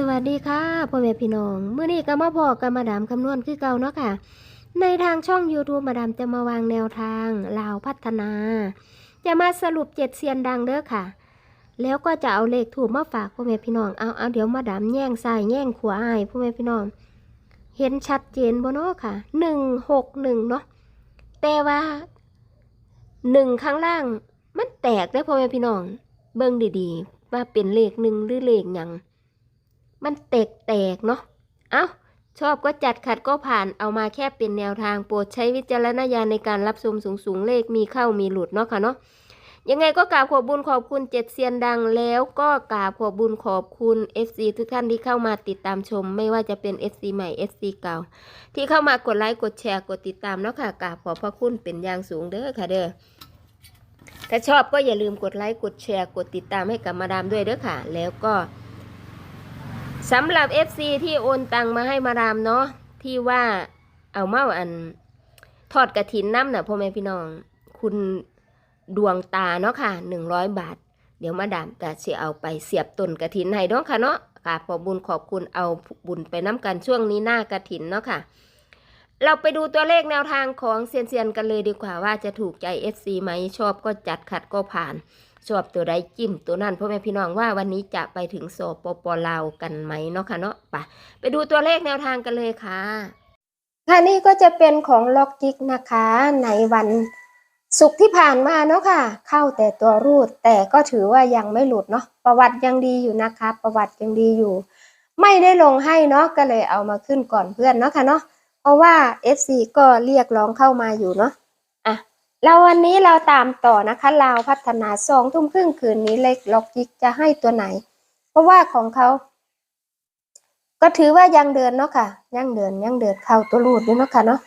สวัสดีค่ะพ่อแม่พี่น้องเมื้อนี้ก็มาพอกับมาดามคำนวณคือเก่าเนาะค่ะ ในทางช่อง YouTube มาดามจะมาวางแนวทางลาวพัฒนา จะมาสรุปเจ็ดเซียนดังเด้อค่ะ แล้วก็จะเอาเลขถูกมาฝากพ่อแม่พี่น้องเอาเอาเดี๋ยวมาดามแย่งซ้ายแย่งขวาให้พ่อแม่พี่น้อง เห็นชัดเจนบ่เนาะค่ะหนึ่งหกหนึ่งเนาะแต่ว่าหนึ่งข้างล่างมันแตกได้พ่อแม่พี่น้อง เบิ่งดีๆ ว่าเป็นเลขหนึ่งหรือเลขหยัง มันแตกแตกๆเนาะ เอา้า ชอบก็จัดขัดก็ผ่านเอามาแค่เป็นแนวทางโปรดใช้วิจารณญาณในการรับชมสูงสูงๆเลขมีเข้ามีหลุดเนาะค่ะเนาะ ยังไงก็กราบขอบบุญขอบคุณเจ็ดเซียนดังแล้วก็กราบขอบบุญขอบคุณ FC ทุกท่านที่เข้ามาติดตามชม ไม่ว่าจะเป็น FC ใหม่ FC เก่า ที่เข้ามากดไลค์กดแชร์กดติดตามเนาะค่ะกราบขอบพระคุณเป็นอย่างสูงเด้อค่ะเด้อถ้าชอบก็อย่าลืมกดไลค์กดแชร์กดติดตามให้กับมาดามด้วยเด้อค่ะ แล้วก็ สำหรับ FC ที่โอนตังมาให้มาดามเนาะที่ว่าเอาเมาอันทอดกระถินน้ำน่ะพ่อแม่พี่น้อง คุณดวงตาเนาะค่ะหนึ่งร้อยบาท เดี๋ยวมาดามก็จะเอาไปเสียบต้นกระถินให้เนาะค่ะเนาะกราบขอบุญขอบคุณเอาบุญไปน้ำกันช่วงนี้หน้ากระถินเนาะค่ะ เราไปดูตัวเลขแนวทางของเซียนเซียนกันเลยดีกว่าว่าจะถูกใจ FC ไหมชอบก็จัดขัดก็ผ่าน ชอบตัวใดจิ้มตัวนั้นพ่อแม่พี่น้องว่าวันนี้จะไปถึงสปปลาวกันไหมเนาะค่ะเนาะไปไปดูตัวเลขแนวทางกันเลยค่ะค่ะนี่ก็จะเป็นของล็อกจิกนะคะ ในวันศุกร์ที่ผ่านมาเนาะค่ะ เข้าแต่ตัวรูดแต่ก็ถือว่ายังไม่หลุดเนาะประวัติยังดีอยู่นะคะ ประวัติยังดีอยู่ ไม่ได้ลงให้เนาะก็เลยเอามาขึ้นก่อนเพื่อนเนาะค่ะเนาะเพราะว่า FC ก็เรียกร้องเข้ามาอยู่เนาะ เราวันนี้เราตามต่อนะคะลาวพัฒนาสองทุ่มครึ่งคืนนี้เลขล็อกจิกจะให้ตัวไหน เพราะว่าของเขา ก็ถือว่ายังเดินเนาะค่ะ ยังเดินยังเดินเข้าตัวรูดด้วยเนาะค่ะเนาะ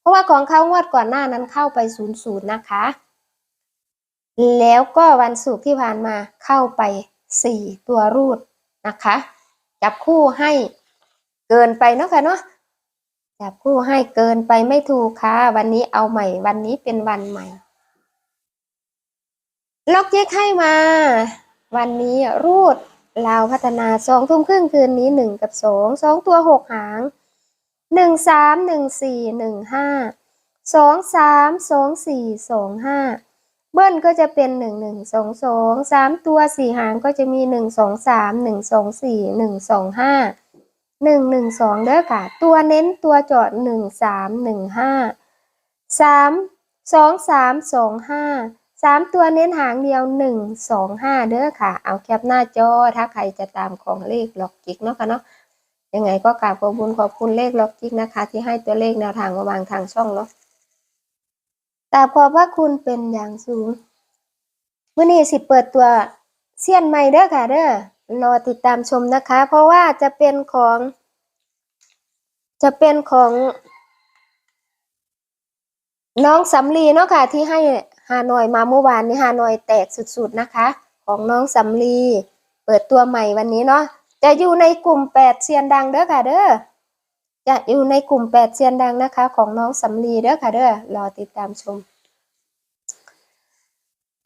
เพราะว่าของเขางวดก่อนหน้านั้นเข้าไปศูนย์ศูนย์นะคะ แล้วก็วันศุกร์ที่ผ่านมาเข้าไปสี่ตัวรูดนะคะ จับคู่ให้เกินไปเนาะค่ะเนาะ จับคู่ให้เกินไปไม่ถูกค่ะ วันนี้เอาใหม่ วันนี้เป็นวันใหม่ ล็อกเย็กให้มา วันนี้รูดลาวพัฒนาสองทุ่มครึ่งคืนนี้หนึ่งกับสองสองตัวหกหางหนึ่งสามหนึ่งสี่หนึ่งห้าสองสามสองสี่สองห้าเบิ้ลก็จะเป็นหนึ่งหนึ่งสองสองสามตัวสี่หางก็จะมีหนึ่งสองสามหนึ่งสองสี่หนึ่งสองห้า หนึ่งหนึ่งสองเด้อค่ะ ตัวเน้นตัวจอดหนึ่งสามหนึ่งห้าสามสองสามสองห้าสามตัวเน้นหางเดียวหนึ่งสองห้าเด้อค่ะ เอาแคปหน้าจอถ้าใครจะตามของเลขล็อกจิกเนาะค่ะเนาะยังไงก็กราบขอบคุณขอบคุณเลขล็อกจิกนะคะ ที่ให้ตัวเลขแนวทางมาวางทางช่องเนาะกราบขอบพระคุณเป็นอย่างสูงวันนี้สิเปิดตัวเซียนใหม่เด้อค่ะเด้อ รอติดตามชมนะคะ เพราะว่าจะเป็นของ จะเป็นของ น้องสำลีเนาะค่ะ ที่ให้ฮานอยมาเมื่อวานนี้ฮานอยแตกสุดๆนะคะ ของน้องสำลีเปิดตัวใหม่วันนี้เนาะจะอยู่ในกลุ่มแปดเซียนดังเด้อค่ะเด้อจะอยู่ในกลุ่มแปดเซียนดังนะคะ ของน้องสำลีเด้อค่ะเด้อรอติดตามชม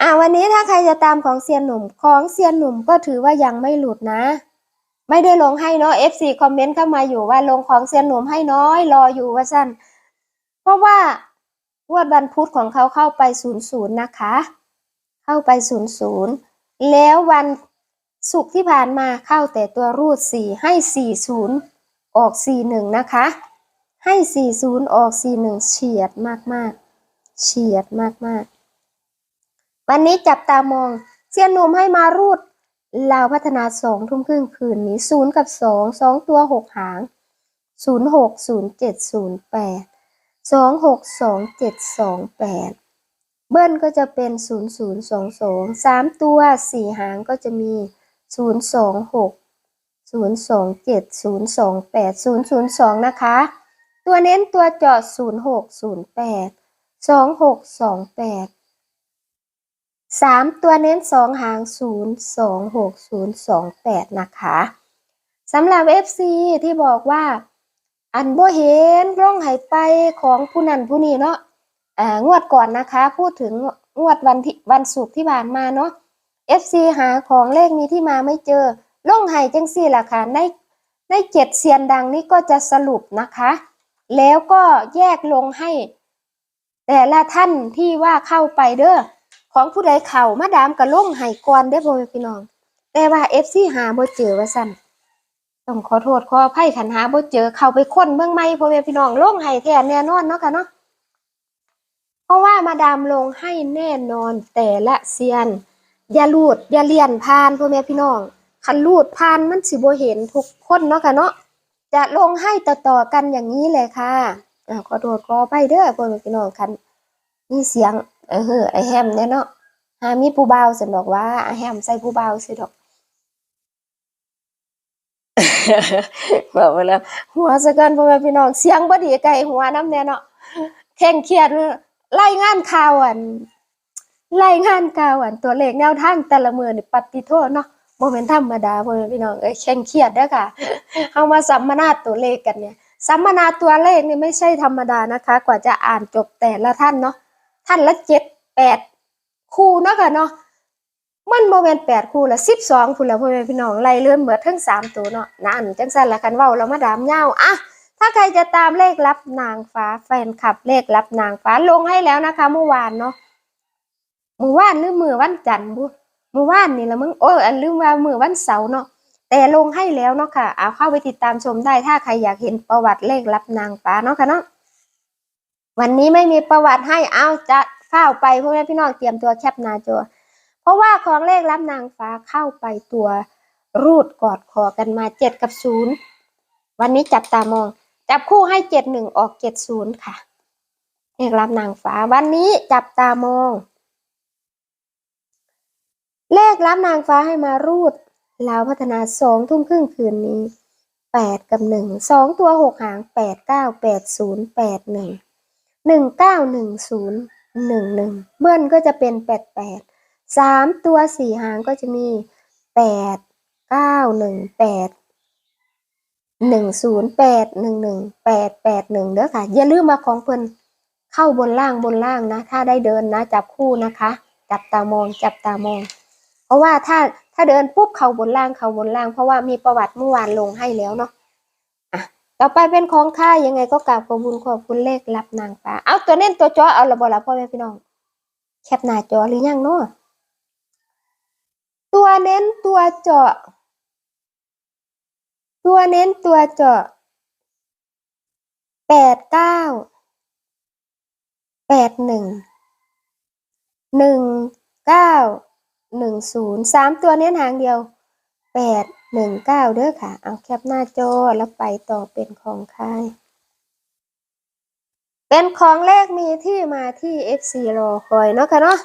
อ่าวันนี้ถ้าใครจะตามของเซียนหนุ่มของเซียนหนุ่มก็ถือว่ายังไม่หลุดนะ ไม่ได้ลงให้เนาะ FC คอมเมนต์เข้ามาอยู่ว่าลงของเซียนหนุ่มให้น้อยรออยู่ว่าสั้นเพราะว่าวดวันพุธของเขาเข้าไปศูนย์ศูนย์นะคะ เข้าไปศูนย์ศูนย์แล้ววันศุกร์ที่ผ่านมาเข้าแต่ตัวรูดสี่ให้สี่ศูนย์ออกสี่หนึ่งนะคะ ให้สี่ศูนย์ออกสี่หนึ่งเฉียดมากๆ เฉียดมากๆ วันนี้จับตามอง เซียนหนุ่มให้มารูด ลาวพัฒนาสองทุ่มครึ่งคืนนี้ศูนย์กับสองสองตัวหกหางศูนย์หกศูนย์เจ็ดศูนย์แปดสองหกสองเจ็ดสองแปดเบิ้ลก็จะเป็นศูนย์ศูนย์สองสองสามตัวสี่หางก็จะมีศูนย์สองหกศูนย์สองเจ็ดศูนย์สองแปดศูนย์ศูนย์สองนะคะ ตัวเน้นตัวจอดศูนย์หกศูนย์แปดสองหกสองแปด สามตัวเน้นสองหางศูนย์สองหกศูนย์สองแปดนะคะสำหรับ FC ที่บอกว่า อันบ่เห็นร่องหายไปของผู้นั้นผู้นี้เนาะอ่างวดก่อนนะคะ พูดถึงงวดวันที่วันศุกร์ที่ผ่านมาเนาะ FC หาของเลขนี้ที่มาไม่เจอร่องหายจังสี่ล่ะค่ะในในเจ็ดเซียนดังนี้ก็จะสรุปนะคะ แล้วก็แยกลงให้ แต่ละท่านที่ว่าเข้าไปเด้อ ของผู้ใดเข่ามาดามกับลงให้ก่อนได้อพ่อพี่น้อง แต่ว่าเอฟซีหาบ่เจอว่าสั่นต้องขอโทษขออภัยขันหาบ่เจอเข้าไปค้นเมืองใหม่พ่อแม่พี่น้องลงให้แท้แน่นอนเนาะค่ะเนาะเพราะว่ามาดามลงให้แน่นอนแต่ละเซียน อย่าลูดอย่าเลียนผ่านพ่อแม่พี่น้องคันลูดผ่านมันสิบ่เห็นทุกคนเนาะค่ะเนาะจะลงให้ต่อๆกันอย่างนี้เลยค่ะอ่าขอโทษขออภัยเด้อพ่อแม่พี่น้องคันมีเสียง เออไอแฮมเนี่ยเนาะหามีผู้บ่าวสิบอกว่าไอแฮมใส่ผู้บ่าวสิดอกบอกไปแล้วหัวสะกันพ่อแม่พี่น้องเสียงบ่ดีไกลหัวน้ำแน่เนาะแข่งเครียดไล่งานข่าวอันไล่งานข่าวอันตัวเลขแนวทางแต่ละมือนี่ปฏิโทษเนาะบ่แม่นธรรมดาพ่อแม่พี่น้องเอ้ยแข่งเครียดเด้อค่ะเฮามาสัมมนาตัวเลขกันเนี่ยสัมมนาตัวเลขนี่ไม่ใช่ธรรมดานะคะ กว่าจะอ่านจบแต่ละท่านเนาะ ท่านละเจ็ดแปดคู่เนาะค่ะเนาะมันโมเมนแปดคู่ละสิบสองคู่ละพ่อแม่พี่น้องไล่เลื่อนเบิดทั้งสามตัวเนาะนั่นจังสันละกันเว้าแล้วมาดามเงาอะถ้าใครจะตามเลขลับนางฟ้าแฟนคลับเลขลับนางฟ้าลงให้แล้วนะคะ เมื่อวานเนาะมือวานหรือมือวันจันทร์บุมือวานนี่ละมึงโอ้ยอันลืมว่ามือวันเสาร์เนาะแต่ลงให้แล้วเนาะค่ะเอาเข้าไปติดตามชมได้ถ้าใครอยากเห็นประวัติเลขรับนางฟ้าเนาะค่ะเนาะ วันนี้ไม่มีประวัติให้เอาจะเข้าไปพวกแม่พี่น้องเตรียมตัวแคปหน้าจอเพราะว่าของเลขรับนางฟ้าเข้าไปตัวรูดกอดคอกันมาเจ็ดกับศูนย์วันนี้จับตามอง จับคู่ให้เจ็ดหนึ่งออกเจ็ดศูนย์ค่ะ เลขรับนางฟ้า วันนี้จับตามอง เลขรับนางฟ้าให้มารูดลาวพัฒนาสองทุ่มครึ่งคืนนี้แปดกับหนึ่งสองตัวหกหางแปดเก้าแปดศูนย์แปดหนึ่ง หนึ่งเก้าหนึ่งศูนย์หนึ่งหนึ่งเบิ้ลก็จะเป็นแปดแปดสามตัวสี่หางก็จะมีแปดเก้าหนึ่งแปดหนึ่งศูนย์แปดหนึ่งหนึ่งแปดแปดหนึ่งเด้อค่ะ อย่าลืมมาของเพิ่นเข้าบนล่างบนล่างนะ ถ้าได้เดินนะ จับคู่นะคะ จับตามอง จับตามอง เพราะว่าถ้าถ้าเดินปุ๊บเขาบนล่างเขาบนล่าง เพราะว่ามีประวัติเมื่อวานลงให้แล้วเนาะอะ ต่อไปเป็นของค่ายังไงก็กราบขอบคุณขอบคุณเลขรับนางฟ้าเอาตัวเน้นตัวจอเอาละบ่ละพ่อแม่พี่น้อง แคปหน้าจอหรือยังเนาะตัวเน้นตัวเจาะ ตัวเน้นตัวเจาะแปดเก้าแปดหนึ่งหนึ่งเก้าหนึ่งศูนย์สามตัวเน้นหางเดียวแปด หนึ่งเก้าเด้อค่ะ เอาแคปหน้าจอแล้วไปต่อเป็นของค่ายเป็นของเลขมีที่มาที่ FC รอคอยเนาะค่ะเนาะ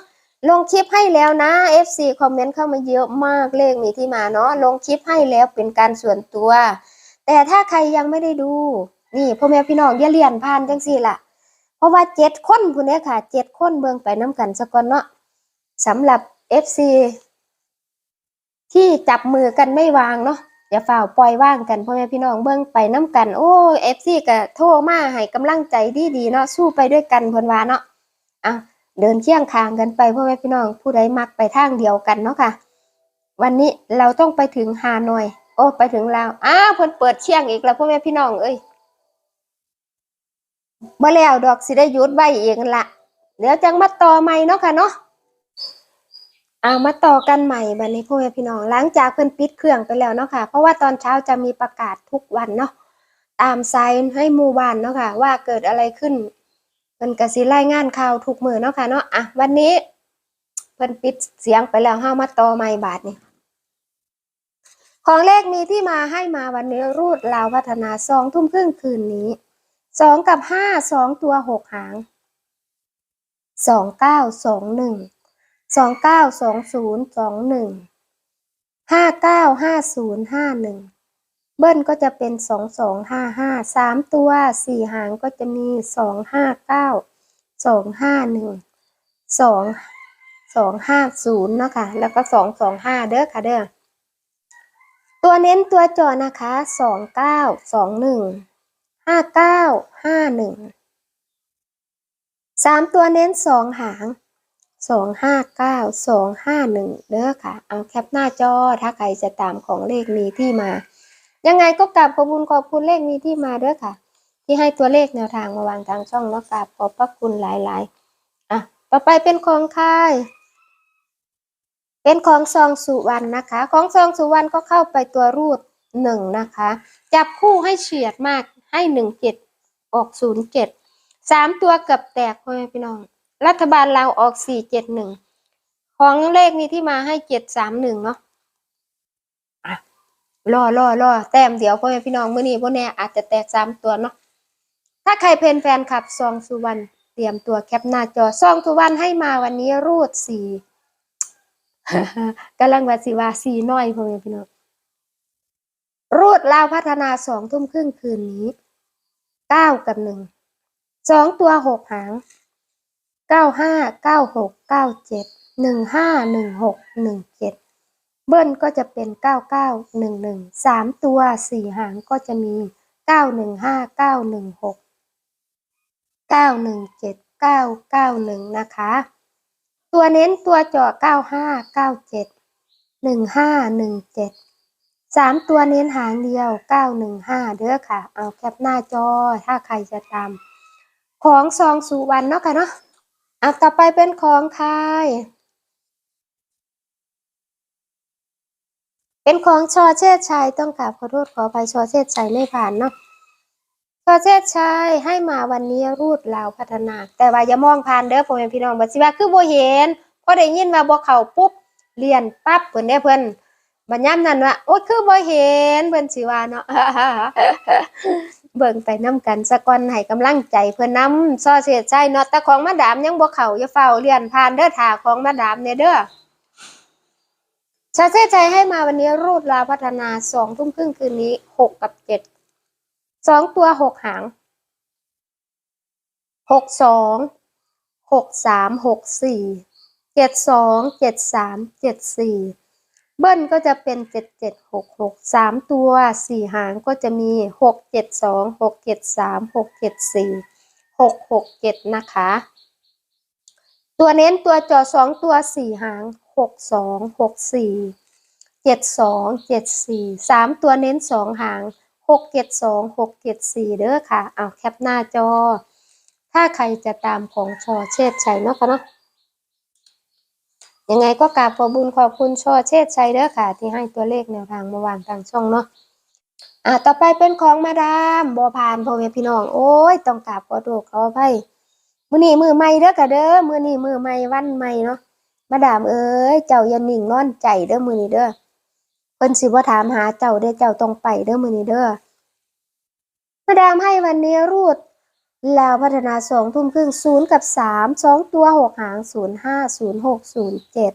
ลงคลิปให้แล้วนะ FC คอมเมนต์เข้ามาเยอะมากเลขมีที่มาเนาะลงคลิปให้แล้วเป็นการส่วนตัว แต่ถ้าใครยังไม่ได้ดู นี่พ่อแม่พี่น้องอย่าเลียนผ่านจังสี่ล่ะเพราะว่าเจ็ดคนผู้นี้ค่ะเจ็ดคนเบิ่งไปน้ำกันสะก่อนเนาะสำหรับ FC ที่จับมือกันไม่วางเนาะอย่าฝ่าปล่อยว่างกันพ่อแม่พี่น้องเบิ่งไปน้ำกัน โอ้เอฟซีก็โทรมาให้กำลังใจดีดีๆเนาะสู้ไปด้วยกันเพิ่นวาเนาะอะเดินเคียงคางกันไปพ่อแม่พี่น้องผู้ใดมักไปทางเดียวกันเนาะค่ะ วันนี้เราต้องไปถึงฮานอย โอ้ไปถึงลาวอ้าวเพิ่นเปิดเชียงอีกแล้วพ่อแม่พี่น้องเอ้ยบ่แล้วดอกสิได้ยุดไว้อีกละเดี๋ยวจังมาต่อใหม่เนาะค่ะเนาะ เอามาต่อกันใหม่บัดนี้พ่อแม่พี่น้องหลังจากเพิ่นปิดเครื่องไปแล้วเนาะค่ะ เพราะว่าตอนเช้าจะมีประกาศทุกวันเนาะตามไซน์ให้หมู่บ้านเนาะค่ะ ว่าเกิดอะไรขึ้นเพิ่นก็สิรายงานข่าวทุกมือเนาะค่ะเนาะอะวันนี้เพิ่นปิดเสียงไปแล้วเฮามาต่อใหม่บาทนี่ของเลขมีที่มาให้มาวันนี้รูดลาวพัฒนาสองทุ่มครึ่งคืนนี้สองกับห้าสองตัวหกหางสองเก้าสองหนึ่ง สองเก้าสองศูนย์สองหนึ่งห้าเก้าห้าศูนย์ห้าหนึ่งเบิ้ลก็จะเป็นสองสองห้าห้าสามตัวสี่หางก็จะมีสองห้าเก้าสองห้าหนึ่งสองสองห้าศูนย์นะคะแล้วก็สองสองห้าเด้อค่ะเด้อตัวเน้นตัวจอนะคะสองเก้าสองหนึ่งห้าเก้าห้าหนึ่งสามตัวเน้นสองหาง สองห้าเก้าสองห้าหนึ่งเด้อค่ะ เอาแคปหน้าจอถ้าใครจะตามของเลขมีที่มา ยังไงก็กราบขอบคุณขอบคุณเลขมีที่มาเด้อค่ะ ที่ให้ตัวเลขแนวทางมาวางทางช่องแล้วกราบขอบพระคุณหลายๆ อะ ต่อไปเป็นของค่ายเป็นของซองสุวรรณนะคะ ของซองสุวรรณก็เข้าไปตัวรูดหนึ่งนะคะ จับคู่ให้เฉียดมากให้หนึ่งเจ็ดออกศูนย์เจ็ดสามตัวเกือบแตกพ่อแม่พี่น้อง รัฐบาลเราวออกสี่เจ็ดหนึ่งของเลขมีที่มาให้เจ็ดสามหนึ่งเนาะอะรอรอรอแต้มเดี๋ยวพ่อแม่พี่น้องเมื่อนี้พวกแน่อาจจะแตกสามตัวเนาะถ้าใครเป็นแฟนคลับซองสุวรรณเตรียมตัวแคปหน้าจอซองสุวรรณให้มาวันนี้รูดสี่กำลังว่าสิว่าสีน้อยพ่อแม่พี่น้องรูดลาวพัฒนาสองทุ่มครึ่งคืนนี้เก้ากับหนึ่งสองตัวหกหาง เก้าห้าเก้าหกเก้าเจ็ดหนึ่งห้าหนึ่งหกหนึ่งเจ็ดเบิ้ลก็จะเป็นเก้าเก้าหนึ่งหนึ่งสามตัวสี่หางก็จะมีเก้าหนึ่งห้าเก้าหนึ่งหกเก้าหนึ่งเจ็ดเก้าเก้าหนึ่งนะคะ ตัวเน้นตัวเจาะเก้าห้าเก้าเจ็ดหนึ่งห้าหนึ่งเจ็ดสามตัวเน้นหางเดียวเก้าหนึ่งห้าเด้อค่ะ เอาแคปหน้าจอถ้าใครจะตาม ของซองสุวรรณเนาะค่ะเนาะ อาต่อไปเป็นของไทยเป็นของชอเชษชัยต้องกราบขอโทษขออภัยชอเชษชัยไม่ผ่านเนาะชอเชษชัยให้มาวันนี้รูดลาวพัฒนา แต่ว่าอย่ามองผ่านเด้อพ่อแม่พี่น้องบัดสิว่าคือบ่เห็นพอได้ยินว่าบ่เข้าปุ๊บเรียนปั๊บเพิ่นได้เพิ่นบัดยามนั้นว่าโอ้คือบ่เห็นเพิ่นสิว่าเนาะ เบิ่งไปนํกันสะกอนให้กำลังใจเพิ่อนนำซอเชษชัยเนาะแต่ของมาดามยังบ่เข้าอย่าเฝ้าเรียนผ่านเด้อท่าของมาดามเนี่ยเด้อชาเซ่ใจให้มาวันนี้รูดลาพัฒนาสองทุ่มครึ่งคืนนี้หกกับเจ็ดสองตัวหกหางหกสองหกสามหกสี่เจ็ดสองเจ็ดสามเจ็ดสี่ เบิ้ลก็จะเป็นเจ็ดเจ็ดหกหกสามตัวสี่หางก็จะมีหกเจ็ดสองหกเจ็ดสามหกเจ็ดสี่หกหกเจ็ดนะคะ ตัวเน้นตัวจอสองตัวสี่หางหกสองหกสี่เจ็ดสองเจ็ดสี่สามตัวเน้นสองหางหกเจ็ดสองหกเจ็ดสี่เด้อค่ะ เอาแคปหน้าจอ ถ้าใครจะตามของชอเชษชัยเนาะค่ะเนาะ ยังไงก็กราบขอบุญขอบคุณชอเชษชัยเด้อค่ะ ที่ให้ตัวเลขแนวทางมาวางทางช่องเนาะอะต่อไปเป็นของมาดามบัวพานพ่อแม่พี่น้องโอ้ยต้องกราบขอโทษขออภัยมื้อนี้มือใหม่เด้อค่ะเด้อมื้อนี้มือใหม่วันใหม่เนาะมาดามเอ้ยเจ้าอย่านิ่งนอนใจเด้อมื้อนี้เด้อเพิ่นสิบ่ถามหาเจ้าเด้อเจ้าต้องไปเด้อมื้อนี้เด้อมาดามให้วันนี้รูด ลาวพัฒนาสองทุ่มครึ่งศูนย์กับสามสองตัวหกหางศูนย์ห้าศูนย์หกศูนย์เจ็ด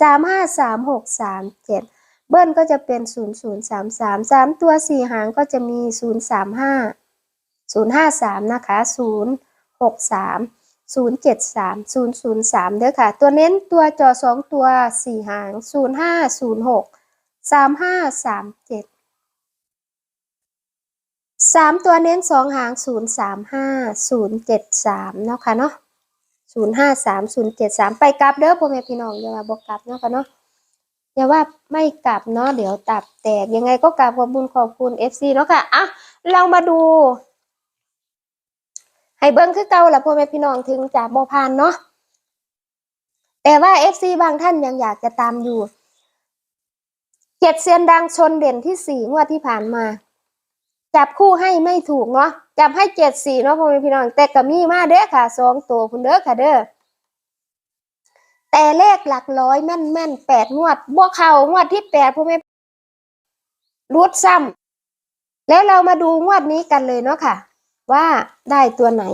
สามห้าสามหกสามเจ็ดเบิ้ลก็จะเป็นศูนย์ศูนย์สามสามสามตัวสี่หางก็จะมีศูนย์สามห้าศูนย์ห้าสามนะคะศูนย์หกสามศูนย์เจ็ดสามศูนย์ศูนย์สามเด้อค่ะ ตัวเน้นตัวจอสองตัวสี่หางศูนย์ห้าศูนย์หกสามห้าสามเจ็ด สามตัวเน้นสองหางศูนย์สามห้าศูนย์เจ็ดสามเนาะค่ะเนาะศูนย์ห้าสามศูนย์เจ็ดสามไปกลับเด้อพ่อแม่พี่น้องอย่าว่าบอกกลับเนาะค่ะเนาะอย่าว่าไม่กลับเนาะเดี๋ยวตับแตกยังไงก็กลับขอบุญขอบคุณ FC เนาะค่ะอะเรามาดู ให้เบิ้งคือเก่าละพ่อแม่พี่น้องถึงจะบ่ผ่านเนาะแต่ว่า FC บางท่านยังอยากจะตามอยู่เจ็ดเซียนดังชนเด่นที่สี่งวดที่ผ่านมา จับคู่ให้ไม่ถูกเนาะจับให้เจ็ดสี่เนาะพ่อแม่พี่น้องแต่ก็มีมาเด้อค่ะสองตัวคุณเด้อค่ะเด้อแต่เลขหลักร้อยแม่นแม่นแปดงวดบวกเข่างวดที่แปดพ่อแม่รูดซ้ำแล้วเรามาดูงวดนี้กันเลยเนาะค่ะ ว่าได้ตัวไหน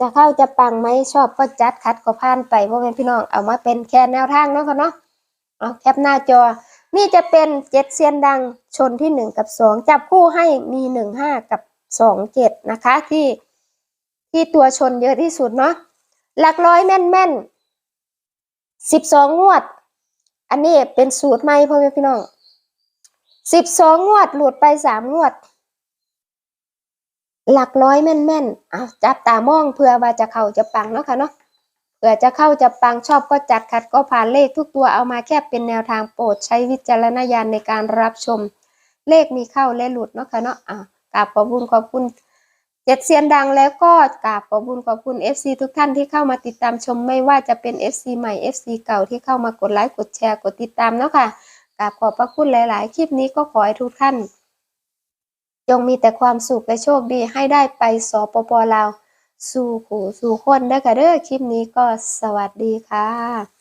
จะเข้าจะปังไหมชอบก็จัดคัดก็ผ่านไปพราะเป็นพี่น้องเอามาเป็นแค่แนวทางเนาะค่ะเนาะเอาแคปหน้าจอ นี่จะเป็นเจ็ดเซียนดังชนที่หนึ่งกับสองจับคู่ให้มีหนึ่งห้ากับสองเจ็ดนะคะที่ที่ตัวชนเยอะที่สุดเนาะหลักร้อยแม่นแม่นสิบสองงวด อันนี้เป็นสูตรใหม่พ่อแม่พี่น้องสิบสองงวดหลุดไปสามงวด หลักร้อยแม่นแม่นเอาจับตามองเพื่อว่าจะเข้าจะปังเนาะค่ะเนาะ เผื่อจะเข้าจะปังชอบก็จัดขัดก็ผ่านเลขทุกตัวเอามาแค่เป็นแนวทางโปรดใช้วิจารณญาณในการรับชม เลขมีเข้าและหลุดเนาะค่ะเนาะอะกราบขอบคุณขอบคุณเจ็ดเซียนดังแล้วก็กราบขอบคุณขอบคุณ FC ทุกท่านที่เข้ามาติดตามชมไม่ว่าจะเป็น FC ใหม่ FC เก่าที่เข้ามากดไลค์กดแชร์กดติดตามเนาะค่ะกราบขอบพระคุณหลาย ๆ คลิปนี้ก็ขอให้ทุกท่าน จงมีแต่ความสุขและโชคดีให้ได้ไปสปปลาว สู่หูสู่คนเด้อค่ะเด้อคลิปนี้ก็สวัสดีค่ะ